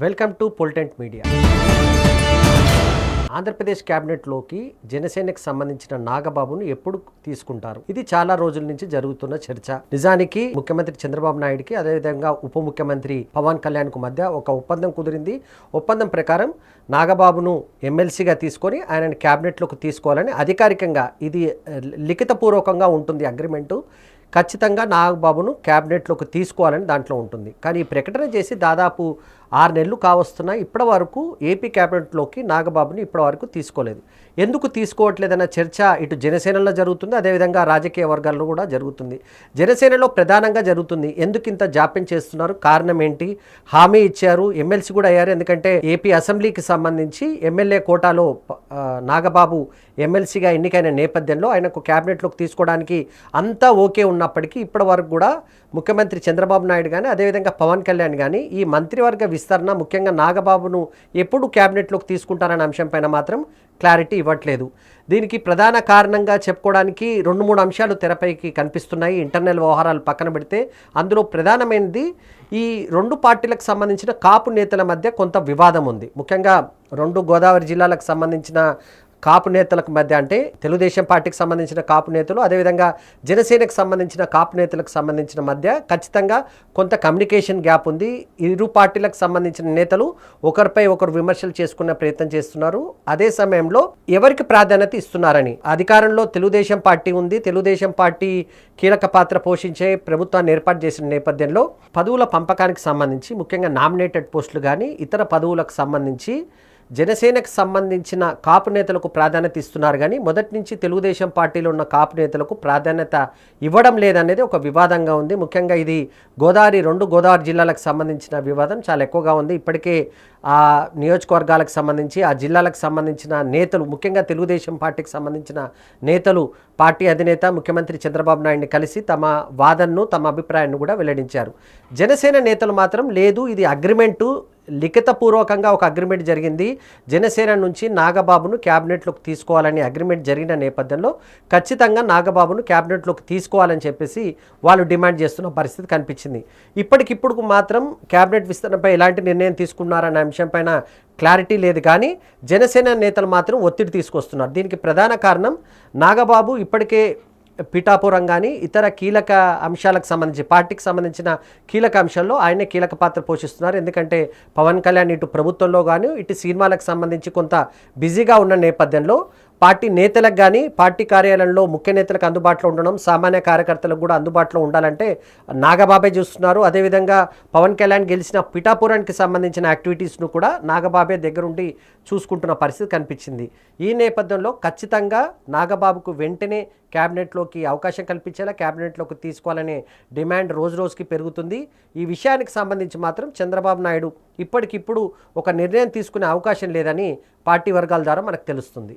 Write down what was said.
Welcome to పొలిటెంట్ media. Andhra Pradesh క్యాబినెట్లోకి జనసేనకు సంబంధించిన నాగబాబును ఎప్పుడు తీసుకుంటారు? ఇది చాలా రోజుల నుంచి జరుగుతున్న చర్చ. నిజానికి ముఖ్యమంత్రి చంద్రబాబు నాయుడుకి అదేవిధంగా ఉప ముఖ్యమంత్రి పవన్ కళ్యాణ్కు మధ్య ఒక ఒప్పందం కుదిరింది. ఒప్పందం ప్రకారం నాగబాబును ఎమ్మెల్సీగా తీసుకొని ఆయనను క్యాబినెట్లోకి తీసుకోవాలని అధికారికంగా ఇది లిఖితపూర్వకంగా ఉంటుంది అగ్రిమెంటు. ఖచ్చితంగా నాగబాబును క్యాబినెట్లోకి తీసుకోవాలని దాంట్లో ఉంటుంది. కానీ ఈ ప్రకటన చేసి దాదాపు ఆరు నెలలు కావస్తున్నా ఇప్పటి వరకు ఏపీ క్యాబినెట్లోకి నాగబాబుని ఇప్పటి వరకు తీసుకోలేదు. ఎందుకు తీసుకోవట్లేదన్న చర్చ ఇటు జనసేనలో జరుగుతుంది అదేవిధంగా రాజకీయ వర్గాల్లో కూడా జరుగుతుంది. జనసేనలో ప్రధానంగా జరుగుతుంది ఎందుకు ఇంత జాప్యం చేస్తున్నారు కారణం ఏంటి? హామీ ఇచ్చారు ఎమ్మెల్సీ కూడా అయ్యారు ఎందుకంటే ఏపీ అసెంబ్లీకి సంబంధించి ఎమ్మెల్యే కోటాలో నాగబాబు ఎమ్మెల్సీగా ఎన్నికైన నేపథ్యంలో ఆయనకు క్యాబినెట్లోకి తీసుకోవడానికి అంతా ఓకే ఉన్నప్పటికీ ఇప్పటి వరకు కూడా ముఖ్యమంత్రి చంద్రబాబు నాయుడు కానీ అదేవిధంగా పవన్ కళ్యాణ్ కానీ ఈ మంత్రివర్గ విస్తరణ ముఖ్యంగా నాగబాబును ఎప్పుడు క్యాబినెట్లోకి తీసుకుంటారనే అంశంపైన మాత్రం క్లారిటీ ఇవ్వట్లేదు. దీనికి ప్రధాన కారణంగా చెప్పుకోవడానికి రెండు మూడు అంశాలు తెరపైకి కనిపిస్తున్నాయి. ఇంటర్నల్ వ్యవహారాలు పక్కన పెడితే అందులో ప్రధానమైనది ఈ రెండు పార్టీలకు సంబంధించిన కాపు నేతల మధ్య కొంత వివాదం ఉంది. ముఖ్యంగా రెండు గోదావరి జిల్లాలకు సంబంధించిన కాపు నేతలకు మధ్య అంటే తెలుగుదేశం పార్టీకి సంబంధించిన కాపు నేతలు అదేవిధంగా జనసేనకు సంబంధించిన కాపు నేతలకు సంబంధించిన మధ్య ఖచ్చితంగా కొంత కమ్యూనికేషన్ గ్యాప్ ఉంది. ఇరు పార్టీలకు సంబంధించిన నేతలు ఒకరిపై ఒకరు విమర్శలు చేసుకునే ప్రయత్నం చేస్తున్నారు. అదే సమయంలో ఎవరికి ప్రాధాన్యత ఇస్తున్నారని? అధికారంలో తెలుగుదేశం పార్టీ ఉంది. తెలుగుదేశం పార్టీ కీలక పాత్ర పోషించే ప్రభుత్వాన్ని ఏర్పాటు చేసిన నేపథ్యంలో పదవుల పంపకానికి సంబంధించి ముఖ్యంగా నామినేటెడ్ పోస్టులు కానీ ఇతర పదవులకు సంబంధించి జనసేనకు సంబంధించిన కాపు నేతలకు ప్రాధాన్యత ఇస్తున్నారు కానీ మొదటి నుంచి తెలుగుదేశం పార్టీలో ఉన్న కాపు నేతలకు ప్రాధాన్యత ఇవ్వడం లేదనేది ఒక వివాదంగా ఉంది. ముఖ్యంగా ఇది గోదావరి రెండు గోదావరి జిల్లాలకు సంబంధించిన వివాదం. చాలా ఎక్కువగా ఉంది. ఇప్పటికే ఆ నియోజకవర్గాలకు సంబంధించి ఆ జిల్లాలకు సంబంధించిన నేతలు ముఖ్యంగా తెలుగుదేశం పార్టీకి సంబంధించిన నేతలు పార్టీ అధినేత ముఖ్యమంత్రి చంద్రబాబు నాయుడిని కలిసి తమ వాదనను తమ అభిప్రాయాన్ని కూడా వెల్లడించారు. జనసేన నేతలు మాత్రం లేదు ఇది అగ్రిమెంటు లిఖితపూర్వకంగా ఒక అగ్రిమెంట్ జరిగింది. జనసేన నుంచి నాగబాబును క్యాబినెట్లోకి తీసుకోవాలని అగ్రిమెంట్ జరిగిన నేపథ్యంలో ఖచ్చితంగా నాగబాబును క్యాబినెట్లోకి తీసుకోవాలని చెప్పేసి వాళ్ళు డిమాండ్ చేస్తున్న పరిస్థితి కనిపించింది. ఇప్పటికిప్పుడు మాత్రం క్యాబినెట్ విస్తరణపై ఎలాంటి నిర్ణయం తీసుకున్నారనే అంశంపైన క్లారిటీ లేదు కానీ జనసేన నేతలు మాత్రం ఒత్తిడి తీసుకొస్తున్నారు. దీనికి ప్రధాన కారణం నాగబాబు ఇప్పటికే పిఠాపురం కానీ ఇతర కీలక అంశాలకు సంబంధించి పార్టీకి సంబంధించిన కీలక అంశాల్లో ఆయనే కీలక పాత్ర పోషిస్తున్నారు. ఎందుకంటే పవన్ కళ్యాణ్ ఇటు ప్రభుత్వంలో కానీ ఇటు సినిమాలకు సంబంధించి కొంత బిజీగా ఉన్న నేపథ్యంలో పార్టీ నేతలకు కానీ పార్టీ కార్యాలయంలో ముఖ్య నేతలకు అందుబాటులో ఉండడం సామాన్య కార్యకర్తలకు కూడా అందుబాటులో ఉండాలంటే నాగబాబే చూస్తున్నారు. అదేవిధంగా పవన్ కళ్యాణ్ గెలిచిన పిఠాపురానికి సంబంధించిన యాక్టివిటీస్ను కూడా నాగబాబే దగ్గరుండి చూసుకుంటున్న పరిస్థితి కనిపించింది. ఈ నేపథ్యంలో ఖచ్చితంగా నాగబాబుకు వెంటనే క్యాబినెట్లోకి అవకాశం కల్పించేలా క్యాబినెట్లోకి తీసుకోవాలనే డిమాండ్ రోజు రోజుకి పెరుగుతుంది. ఈ విషయానికి సంబంధించి మాత్రం చంద్రబాబు నాయుడు ఇప్పటికిప్పుడు ఒక నిర్ణయం తీసుకునే అవకాశం లేదని పార్టీ వర్గాల ద్వారా మనకు తెలుస్తుంది.